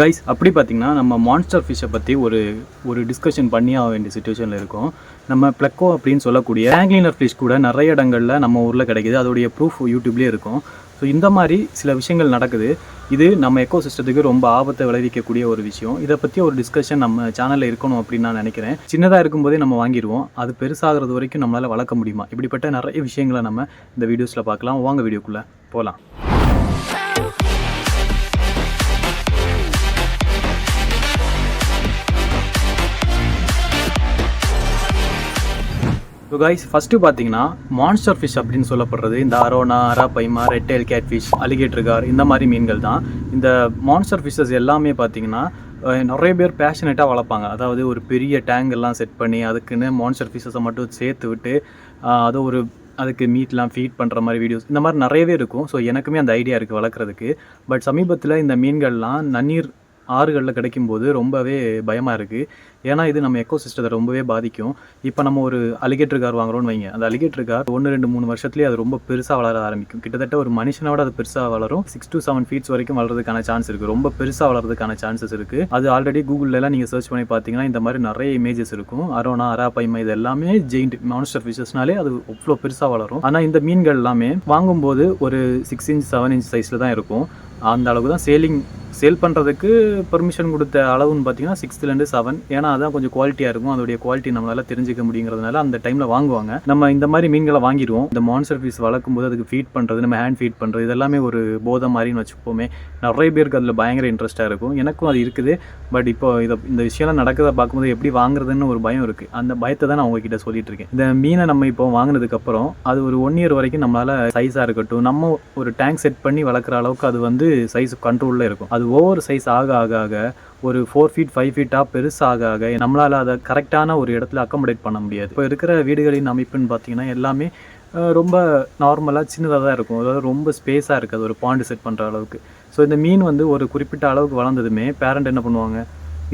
Guys அப்படி பார்த்தீங்கன்னா நம்ம மான்ஸ்டர் ஃபிஷ்ஷை பற்றி ஒரு ஒரு டிஸ்கஷன் பண்ணி ஆக வேண்டிய சுச்சுவேஷனில் இருக்கும். நம்ம ப்ளக்கோ அப்படின்னு சொல்லக்கூடிய ஆங்கிலினர் ஃபிஷ் கூட நிறைய இடங்களில் நம்ம ஊரில் கிடைக்குது. அதோடைய ப்ரூஃப் யூடியூப்லேயே இருக்கும். ஸோ இந்த மாதிரி சில விஷயங்கள் நடக்குது. இது நம்ம எக்கோ சிஸ்டத்துக்கு ரொம்ப ஆபத்தை விளைவிக்கக்கூடிய ஒரு விஷயம். இதை பற்றி ஒரு டிஸ்கஷன் நம்ம சேனலில் இருக்கணும் அப்படின்னு நான் நினைக்கிறேன். சின்னதாக இருக்கும்போதே நம்ம வாங்கிடுவோம். அது பெருசாகிறது வரைக்கும் நம்மளால் வளர்க்க முடியுமா? இப்படிப்பட்ட நிறைய விஷயங்களை நம்ம இந்த வீடியோஸில் பார்க்கலாம். வாங்க வீடியோக்குள்ளே போகலாம் இப்போ கைஸ் ஃபஸ்ட்டு பார்த்தீங்கன்னா மான்ஸ்டர் ஃபிஷ் அப்படின்னு சொல்லப்படுறது இந்த arowana arapaima redtail catfish alligator gar இந்த மாதிரி மீன்கள் தான். இந்த மான்ஸ்டர் ஃபிஷ்ஷஸ் எல்லாமே பார்த்தீங்கன்னா நிறைய பேர் பேஷனேட்டாக வளர்ப்பாங்க. அதாவது ஒரு பெரிய டேங்கெல்லாம் செட் பண்ணி அதுக்குன்னு மான்ஸ்டர் ஃபிஷஸை மட்டும் சேர்த்து விட்டு அதை ஒரு அதுக்கு மீட்லாம் ஃபீட் பண்ணுற மாதிரி வீடியோஸ் இந்த மாதிரி நிறையவே இருக்கும். ஸோ எனக்குமே அந்த ஐடியா இருக்குது வளர்க்குறதுக்கு. பட் சமீபத்தில் இந்த மீன்கள்லாம் நன்னீர் ஆறுகளில் கிடைக்கும்போது ரொம்பவே பயமாக இருக்குது ஏன்னா இது நம்ம எக்கோ சிஸ்டத்தை ரொம்பவே பாதிக்கும். இப்போ நம்ம ஒரு அலிகேட்டர் கார் வாங்குறோம்னு வைங்க. அந்த அலிகேட்டர் கார் ஒன்று ரெண்டு மூணு வருஷத்துலேயே அது ரொம்ப பெருசாக வளர ஆரம்பிக்கும். கிட்டத்தட்ட ஒரு மனுஷனோட அது பெருசாக வளரும். சிக்ஸ் டு செவன் ஃபீட்ஸ் வரைக்கும் வளர்றதுக்கான சான்ஸ் இருக்குது ரொம்ப பெருசாக வளர்றதுக்கான சான்சஸ் இருக்குது அது ஆல்ரெடி கூகுள்லலாம் நீங்கள் சர்ச் பண்ணி பார்த்தீங்கன்னா இந்த மாதிரி நிறைய இமேஜஸ் இருக்கும். அரோனா அரா பைமா இது எல்லாமே ஜெயிண்ட் மான்ஸ்டர் ஃபிஷஸ்னாலே அது அவ்வளோ பெருசாக வளரும். ஆனால் இந்த மீன்கள் எல்லாமே வாங்கும்போது ஒரு சிக்ஸ் இன்ச் செவன் இன்ச் சைஸில் தான் இருக்கும். அந்த அளவுக்கு தான் சேலிங் சேல் பண்ணுறதுக்கு பெர்மிஷன் கொடுத்த அளவுன்னு பார்த்தீங்கன்னா சிக்ஸ்த்துலேருந்து செவன் ஏன்னா அதான் கொஞ்சம் குவாலிட்டியாக இருக்கும். அதோடைய குவாலிட்டி நம்மளால் தெரிஞ்சுக்க முடியுங்கிறதுனால அந்த டைமில் வாங்குவாங்க. நம்ம இந்த மாதிரி மீன்களை வாங்கிடுவோம். இந்த மான்சர் ஃபீஸ் வளர்க்கும் போது அதுக்கு ஃபீட் பண்ணுறது நம்ம ஹேண்ட் ஃபீட் பண்ணுறது இதெல்லாமே ஒரு போதை மாதிரின்னு வச்சுப்போமே. நிறைய பேருக்கு அதில் பயங்கர இன்ட்ரெஸ்ட்டாக இருக்கும். எனக்கும் அது இருக்குது. பட் இப்போ இதை இந்த விஷயம்லாம் நடக்கிறத பார்க்கும்போது எப்படி வாங்குறதுன்னு ஒரு பயம் இருக்குது அந்த பயத்தை தான் நான் உங்ககிட்ட சொல்லிட்டு இருக்கேன். இந்த மீனை நம்ம இப்போ வாங்கினதுக்கப்புறம் அது ஒரு ஒன் இயர் வரைக்கும் நம்மளால் சைஸாக இருக்கட்டும் நம்ம ஒரு டேங்க் செட் பண்ணி வளர்க்குற அளவுக்கு அது வந்து சைஸ் கண்ட்ரோலில் இருக்கும். அது ஓவர் சைஸ் ஆக ஆக ஆக ஒரு ஃபோர் ஃபீட் ஃபைவ் ஃபீட்டாக பெருசாக ஆக நம்மளால் அதை கரெக்டான ஒரு இடத்துல அக்கமடேட் பண்ண முடியாது. இப்போ இருக்கிற வீடுகளின் அமைப்புன்னு பார்த்தீங்கன்னா எல்லாமே ரொம்ப நார்மலாக சின்னதாக தான் இருக்கும். அதாவது ரொம்ப ஸ்பேஸாக இருக்காது. ஒரு பாண்டு செட் பண்ணுற அளவுக்கு. ஸோ இந்த மீன் வந்து ஒரு குறிப்பிட்ட அளவுக்கு வளர்ந்ததுமே பேரண்ட் என்ன பண்ணுவாங்க?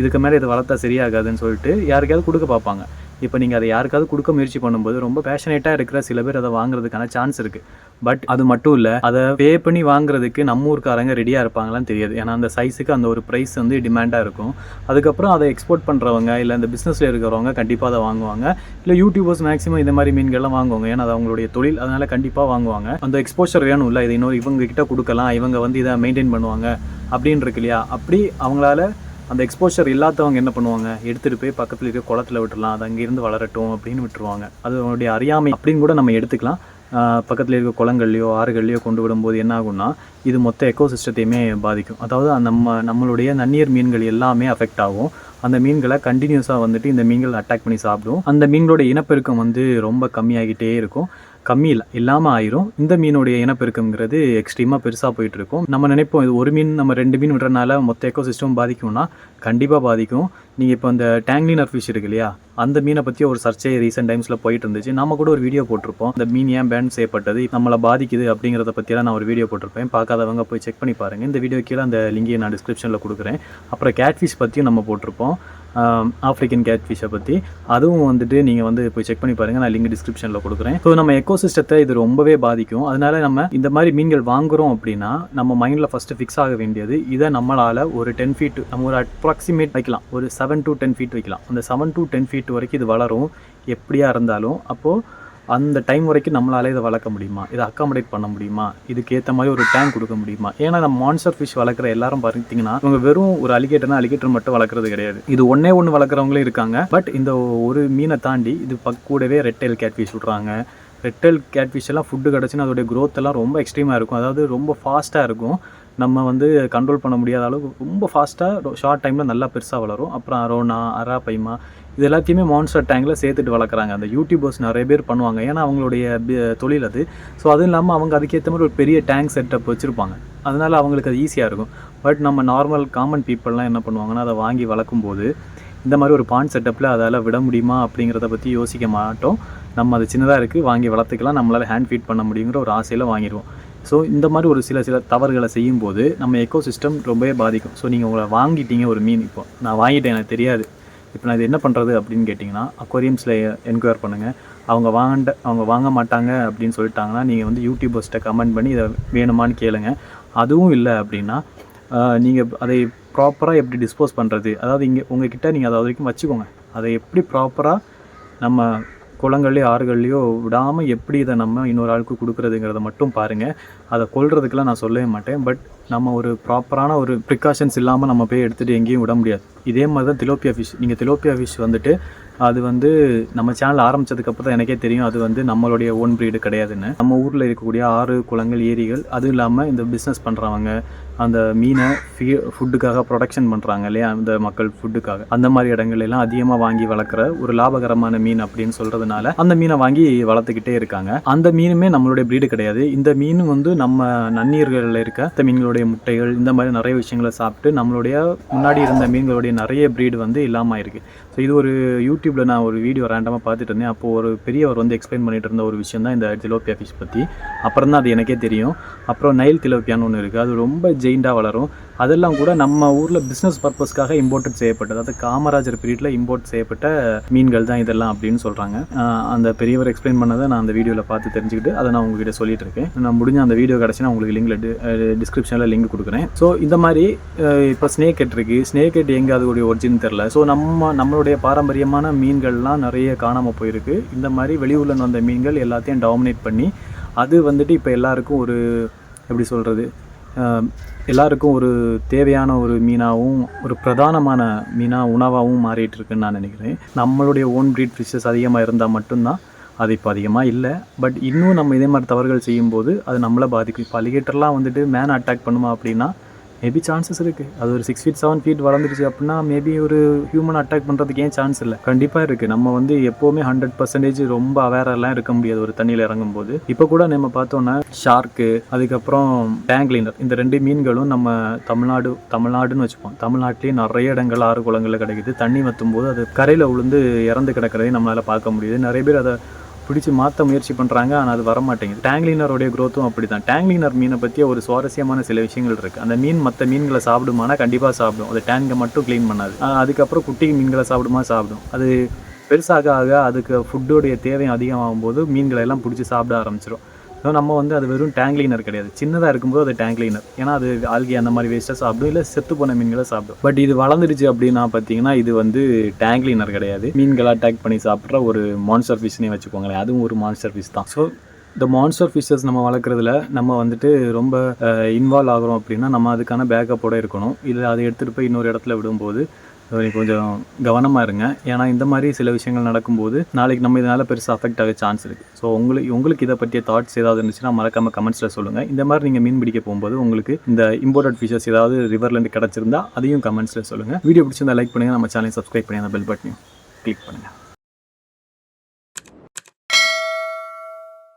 இதுக்கு மேலே இதை வளர்த்தா சரியாகாதுன்னு சொல்லிட்டு யாருக்காவது கொடுக்க பார்ப்பாங்க. இப்போ நீங்கள் அதை யாருக்காவது கொடுக்க முயற்சி பண்ணும்போது ரொம்ப பேஷனேட்டாக இருக்கிற சில பேர் அதை வாங்குறதுக்கான சான்ஸ் இருக்குது பட் அது மட்டும் இல்லை அதை பே பண்ணி வாங்குறதுக்கு நம்ம ஊருக்காரங்க ரெடியாக இருப்பாங்களான்னு தெரியாது. ஏன்னா அந்த சைஸுக்கு அந்த ஒரு ப்ரைஸ் வந்து டிமாண்டாக இருக்கும். அதுக்கப்புறம் அதை எக்ஸ்போர்ட் பண்ணுறவங்க இல்லை அந்த பிஸ்னஸில் இருக்கிறவங்க கண்டிப்பாக அதை வாங்குவாங்க. இல்லை யூடியூபர்ஸ் மேக்ஸிமம் இந்த மாதிரி மீன்கள்லாம் வாங்குவாங்க. ஏன்னா அது அவங்களுடைய தொழில் அதனால் கண்டிப்பாக வாங்குவாங்க. அந்த எக்ஸ்போஷர் வேணும் இல்லை இதை இன்னொரு இவங்க கிட்ட கொடுக்கலாம். இவங்க வந்து இதை மெயின்டைன் பண்ணுவாங்க. அப்படின்னு இருக்கு இல்லையா? அப்படி அவங்களால அந்த எக்ஸ்போஷர் இல்லாதவங்க என்ன பண்ணுவாங்க? எடுத்துகிட்டு போய் பக்கத்தில் இருக்க குளத்துல விட்டுறலாம். அது அங்கேருந்து வளரட்டும் அப்படின்னு விட்டுருவாங்க. அது அவனுடைய அறியாமை அப்படின்னு கூட நம்ம எடுத்துக்கலாம். பக்கத்தில் இருக்க குளங்கள்லையோ ஆறுகள்லையோ கொண்டு விடும்போது என்ன ஆகும்னா இது மொத்த எக்கோ சிஸ்டத்தையுமே பாதிக்கும். அதாவது அந்த நம்ம நம்மளுடைய நன்னீர் மீன்கள் எல்லாமே அஃபெக்ட் ஆகும். அந்த மீன்களை கண்டினியூஸாக வந்துட்டு இந்த மீன்கள் அட்டாக் பண்ணி சாப்பிடும். அந்த மீன்களோட இனப்பெருக்கம் வந்து ரொம்ப கம்மியாகிட்டே இருக்கும். கம்மி இல்லை இல்லாமல் ஆயிரும். இந்த மீனுடைய இனப்பெருக்கம்ங்கிறது எக்ஸ்ட்ரீமாக பெருசாக போயிட்டு இருக்கும் நம்ம நினைப்போம் இது ஒரு மீன் நம்ம ரெண்டு மீன் விடுறதுனால மொத்த எக்கோ சிஸ்டம் பாதிக்கும்னா கண்டிப்பாக பாதிக்கும். நீங்கள் இப்போ அந்த டேங்க்லினர் ஃபிஷ் இருக்கு இல்லையா அந்த மீனை பற்றி ஒரு சர்ச்சை ரீசெண்ட் டைம்ஸில் போயிட்டு இருந்துச்சு. நம்ம கூட ஒரு வீடியோ போட்டிருப்போம். அந்த மீன் ஏன் பேன் செய்யப்பட்டது நம்மளை பாதிக்குது அப்படிங்கிறத பற்றியெல்லாம் நான் ஒரு வீடியோ போட்டிருப்பேன். பார்க்காதவங்க போய் செக் பண்ணி பாருங்கள் இந்த வீடியோ கீழே அந்த லிங்கை நான் டிஸ்கிரிப்ஷனில் கொடுக்குறேன். அப்புறம் கேட்ஃபிஷ் பற்றியும் நம்ம போட்டிருப்போம். ஆஃப்ரிக்கன் கேட் ஃபிஷ்ஷை பற்றி அதுவும் வந்துட்டு நீங்கள் வந்து போய் செக் பண்ணி பாருங்கள் நான் லிங்க் டிஸ்கிரிப்ஷனில் கொடுக்குறேன். ஸோ நம்ம எக்கோ சிஸ்டத்தை இது ரொம்பவே பாதிக்கும். அதனால நம்ம இந்த மாதிரி மீன்கள் வாங்குகிறோம் அப்படின்னா நம்ம மைண்டில் ஃபஸ்ட்டு ஃபிக்ஸ் ஆக வேண்டியது இதை நம்மளால் ஒரு டென் ஃபீட் நம்ம ஒரு அப்ராக்சிமேட் வைக்கலாம். ஒரு செவன் டு டென் ஃபீட் வைக்கலாம். அந்த செவன் டு டென் ஃபீட் வரைக்கும் இது வளரும். எப்படியா இருந்தாலும் அப்போது அந்த டைம் வரைக்கும் நம்மளால இதை வளர்க்க முடியுமா? இதை அக்காமடேட் பண்ண முடியுமா? இதுக்கு ஏற்ற மாதிரி ஒரு டேங்க் கொடுக்க முடியுமா? ஏன்னா நம்ம மான்சர் ஃபிஷ் வளர்க்குற எல்லாரும் பார்த்தீங்கன்னா இவங்க வெறும் ஒரு அலிகேட்டர்னா அலிகேட்டர் மட்டும் வளர்க்குறது கிடையாது. இது ஒன்னே ஒன்று வளர்க்குறவங்களும் இருக்காங்க. பட் இந்த ஒரு மீனை தாண்டி இது பக் கூடவே ரெட்டைல் கேட் ஃபிஷ் விட்றாங்க ரெட்டல் கேட்ஃபிஷ் எல்லாம் ஃபுட்டு கிடச்சின்னா அதோடைய க்ரோத் எல்லாம் ரொம்ப எக்ஸ்ட்ரீமாக இருக்கும். அதாவது ரொம்ப ஃபாஸ்ட்டாக இருக்கும். நம்ம வந்து கண்ட்ரோல் பண்ண முடியாத அளவுக்கு ரொம்ப ஃபாஸ்ட்டாக ஷார்ட் டைமில் நல்லா பெருசாக வளரும். அப்புறம் அரோனா அரா பைமா இது எல்லாத்தையுமே மான்ஸ்டர் டேங்கில் சேர்த்துட்டு வளர்க்குறாங்க. அந்த யூடியூபர்ஸ் நிறைய பேர் பண்ணுவாங்க. ஏன்னா அவங்களுடைய தொழில் அது. ஸோ அதுவும் இல்லாமல் அவங்க அதுக்கேற்ற மாதிரி ஒரு பெரிய டேங்க் செட்டப் வச்சுருப்பாங்க. அதனால் அவங்களுக்கு அது ஈஸியாக இருக்கும். பட் நம்ம நார்மல் காமன் பீப்புளெலாம் என்ன பண்ணுவாங்கன்னா அதை வாங்கி வளர்க்கும்போது இந்த மாதிரி ஒரு பாண்ட் செட்டப்பில் அதால் விட முடியுமா அப்படிங்கிறத பற்றி யோசிக்க மாட்டோம். நம்ம அது சின்னதாக இருக்குது வாங்கி வளர்த்துக்கலாம். நம்மளால் ஹேண்ட் ஃபீட் பண்ண முடியுங்கிற ஒரு ஆசையில் வாங்கிடுவோம். ஸோ இந்த மாதிரி ஒரு சில சில தவறுகளை செய்யும்போது நம்ம எக்கோ சிஸ்டம் ரொம்பவே பாதிக்கும். ஸோ நீங்கள் உங்களை வாங்கிட்டீங்க ஒரு மீன் இப்போ. நான் வாங்கிட்டேன் எனக்கு தெரியாது. இப்போ நான் இது என்ன பண்ணுறது அப்படின்னு கேட்டிங்கன்னா அக்வாரியம்ஸில் என்கொயர் பண்ணுங்கள் அவங்க வாங்க அவங்க வாங்க மாட்டாங்க அப்படின்னு சொல்லிட்டாங்கன்னா நீங்கள் வந்து யூடியூபர்ஸ்ட்டை கமெண்ட் பண்ணி இதை வேணுமான்னு கேளுங்க. அதுவும் இல்லை அப்படின்னா நீங்கள் அதை ப்ராப்பராக எப்படி டிஸ்போஸ் பண்ணுறது அதாவது இங்கே உங்ககிட்ட நீங்கள் அதை வரைக்கும் வச்சுக்கோங்க. அதை எப்படி ப்ராப்பராக நம்ம குளங்கள்லையோ ஆறுகள்லையோ விடாமல் எப்படி இதை நம்ம இன்னொரு ஆளுக்கு கொடுக்குறதுங்கிறத மட்டும் பாருங்கள் அதை கொல்றதுக்கெல்லாம் நான் சொல்லவே மாட்டேன். பட் நம்ம ஒரு ப்ராப்பரான ஒரு ப்ரிகாஷன்ஸ் இல்லாமல் நம்ம போய் எடுத்துகிட்டு எங்கேயும் விட முடியாது. இதே மாதிரி தான் திலோப்பியா ஃபிஷ் நீங்கள் திலோப்பியா ஃபிஷ் வந்துட்டு அது வந்து நம்ம சேனல் ஆரம்பிச்சதுக்கப்புறம் தான் எனக்கே தெரியும். அது வந்து நம்மளுடைய ஓன் ப்ரீடு கிடையாதுன்னு. நம்ம ஊரில் இருக்கக்கூடிய ஆறு குளங்கள் ஏரிகள் அதுவும் இல்லாமல் இந்த பிஸ்னஸ் பண்ணுறவங்க அந்த மீனை ஃபீ ஃபுட்டுக்காக ப்ரொடக்ஷன் பண்ணுறாங்க இல்லையா? அந்த மக்கள் ஃபுட்டுக்காக அந்த மாதிரி இடங்கள்ல எல்லாம் அதிகமாக வாங்கி வளர்க்குற ஒரு லாபகரமான மீன் அப்படின்னு சொல்கிறதுனால அந்த மீனை வாங்கி வளர்த்துக்கிட்டே இருக்காங்க. அந்த மீனுமே நம்மளுடைய ப்ரீடு கிடையாது. இந்த மீன் வந்து நம்ம நன்னீர்களில் இருக்க இந்த மீன்களுடைய முட்டைகள் இந்த மாதிரி நிறைய விஷயங்களை சாப்பிட்டு நம்மளுடைய முன்னாடி இருந்த மீன்களுடைய நிறைய ப்ரீடு வந்து இல்லாமல் இருக்குது ஸோ இது ஒரு யூடியூப்பில் நான் ஒரு வீடியோ ரேண்டமாக பார்த்துட்டு இருந்தேன். அப்போது ஒரு பெரியவர் வந்து எக்ஸ்பிளைன் பண்ணிட்டு இருந்த ஒரு விஷயம் தான் இந்த திலோப்பியா ஃபிஷ் பற்றி அப்புறம் தான் அது எனக்கே தெரியும். அப்புறம் நைல் திலோப்பியான்னு ஒன்று இருக்குது அது ரொம்ப ஜெயிண்டாக வளரும். அதெல்லாம் கூட நம்ம ஊரில் பிஸ்னஸ் பர்பஸ்க்காக இம்போர்ட் செய்யப்பட்டது. அதாவது காமராஜர் பீரியடில் இம்போர்ட் செய்யப்பட்ட மீன்கள் தான் இதெல்லாம் அப்படின்னு சொல்கிறாங்க அந்த பெரியவர் எக்ஸ்பிளைன் பண்ணதை நான் அந்த வீடியோவில் பார்த்து தெரிஞ்சுக்கிட்டு அதை நான் உங்ககிட்ட சொல்லிட்டு இருக்கேன். நான் முடிஞ்ச அந்த வீடியோ கிடச்சினா உங்களுக்கு லிங்கில் டிஸ்கிரிப்ஷனில் லிங்க் கொடுக்குறேன். ஸோ இந்த மாதிரி இப்போ ஸ்னேக் ஹெட் இருக்குது ஸ்னேக் ஹெட் எங்கே அதோடைய ஒரிஜின் தெரில ஸோ நம்ம நம்மளுடைய பாரம்பரியமான மீன்கள்லாம் நிறைய காணாமல் போயிருக்கு. இந்த மாதிரி வெளியூரில் வந்த மீன்கள் எல்லாத்தையும் டாமினேட் பண்ணி அது வந்துட்டு இப்போ எல்லாருக்கும் ஒரு எப்படி சொல்கிறது எல்லாருக்கும் ஒரு தேவையான ஒரு மீனாகவும் ஒரு பிரதானமான மீனாக உணவாகவும் மாறிட்டு இருக்குன்னு நான் நினைக்கிறேன். நம்மளுடைய ஓன் ப்ரீட் ஃபிஷ்ஷஸ் அதிகமாக இருந்தால் மட்டும்தான் அது இப்போ அதிகமாக இல்லை. பட் இன்னும் நம்ம இதே மாதிரி தவறுகள் செய்யும்போது அது நம்மளை பாதிக்கும். இப்போ அலிகேட்டர்லாம் வந்துட்டு மேன் அட்டாக் பண்ணுமா அப்படின்னா மேபி சான்சஸ் இருக்குது அது ஒரு சிக்ஸ் ஃபீட் செவன் ஃபீட் வளர்ந்துருச்சு அப்படின்னா மேபி ஒரு ஹியூமன் அட்டாக் பண்ணுறதுக்கு ஏன் சான்ஸ் இல்லை? கண்டிப்பாக இருக்குது நம்ம வந்து எப்போவுமே ஹண்ட்ரட் பர்சன்டேஜ் ரொம்ப அவேரெல்லாம் இருக்க முடியாது ஒரு தண்ணியில் இறங்கும் போது இப்போ கூட நம்ம பார்த்தோன்னா ஷார்க்கு அதுக்கப்புறம் டேங்க்லினர் இந்த ரெண்டு மீன்களும் நம்ம தமிழ்நாடு தமிழ்நாடுன்னு வச்சுப்போம். தமிழ்நாட்டிலேயே நிறைய இடங்கள் ஆறு குளங்களில் கிடைக்குது. தண்ணி வற்றும் போது அது கரையில் விழுந்து இறந்து கிடக்கிறதையும் நம்மளால் பார்க்க முடியுது. நிறைய பேர் அதை பிடிச்சி மாற்ற முயற்சி பண்ணுறாங்க ஆனால் அது வர மாட்டேங்குது டேங்க்லினருடைய க்ரோத்தும் அப்படி தான் டேங்க்லினர் மீனை பற்றி ஒரு சுவாரஸ்யமான சில விஷயங்கள் இருக்குது அந்த மீன் மற்ற மீன்களை சாப்பிடுமானா கண்டிப்பாக சாப்பிடும். அந்த டேங்கை மட்டும் க்ளீன் பண்ணாது. அதுக்கப்புறம் குட்டி மீன்களை சாப்பிடுமா சாப்பிடும். அது பெருசாக ஆக அதுக்கு ஃபுட்டோடைய தேவை அதிகமாகும் போது மீன்களை எல்லாம் பிடிச்சி சாப்பிட ஆரம்பிச்சிடும் ஸோ நம்ம வந்து அது வெறும் டேங்க் கிளீனர் கிடையாது. சின்னதாக இருக்கும்போது அது டேங்க் கிளீனர் ஏன்னா அது ஆல்கி அந்த மாதிரி வேஸ்ட்டாக சாப்பிடும். இல்லை செத்து போன மீன்களை சாப்பிடும். பட் இது வளர்ந்துருச்சு அப்படின்னா பார்த்தீங்கன்னா இது வந்து டேங்க் கிளீனர் கிடையாது. மீன்களை அட்டாக் பண்ணி சாப்பிட்ற ஒரு மான்ஸ்டர் ஃபிஷ்னே வச்சுக்கோங்களேன். அதுவும் ஒரு மான்ஸ்டர் ஃபிஷ் தான். ஸோ இந்த மான்ஸ்டர் ஃபிஷ்ஷஸ் நம்ம வளர்க்குறதுல நம்ம வந்துட்டு ரொம்ப இன்வால்வ் ஆகிறோம் அப்படின்னா நம்ம அதுக்கான பேக்கப்போட இருக்கணும். இல்லை அதை எடுத்துகிட்டு போய் இன்னொரு இடத்துல விடும்போது கொஞ்சம் கவனமாக இருங்க. ஏன்னா இந்த மாதிரி சில விஷயங்கள் நடக்கும்போது நாளைக்கு நம்ம இதனால் பெருசாக அஃபெக்ட் ஆக சான்ஸ் இருக்குது ஸோ உங்களுக்கு உங்களுக்கு இதை பற்றிய தாட்ஸ் ஏதாவது இருந்துச்சுன்னா மறக்காமல் கமெண்ட்ஸில் சொல்லுங்கள் இந்த மாதிரி நீங்கள் மீன் பிடிக்க போகும்போது உங்களுக்கு இந்த இம்போர்ட்டட் ஃபிஷஸ் ஏதாவது ரிவர்லேருந்து கிடச்சிருந்தா அதையும் கமெண்ட்ஸில் சொல்லுங்கள் வீடியோ பிடிச்சிருந்தா லைக் பண்ணுங்கள் நம்ம சேனலை சப்ஸ்கிரைப் பண்ணி அந்த பெல் பட்டனையும் கிளிக் பண்ணுங்கள்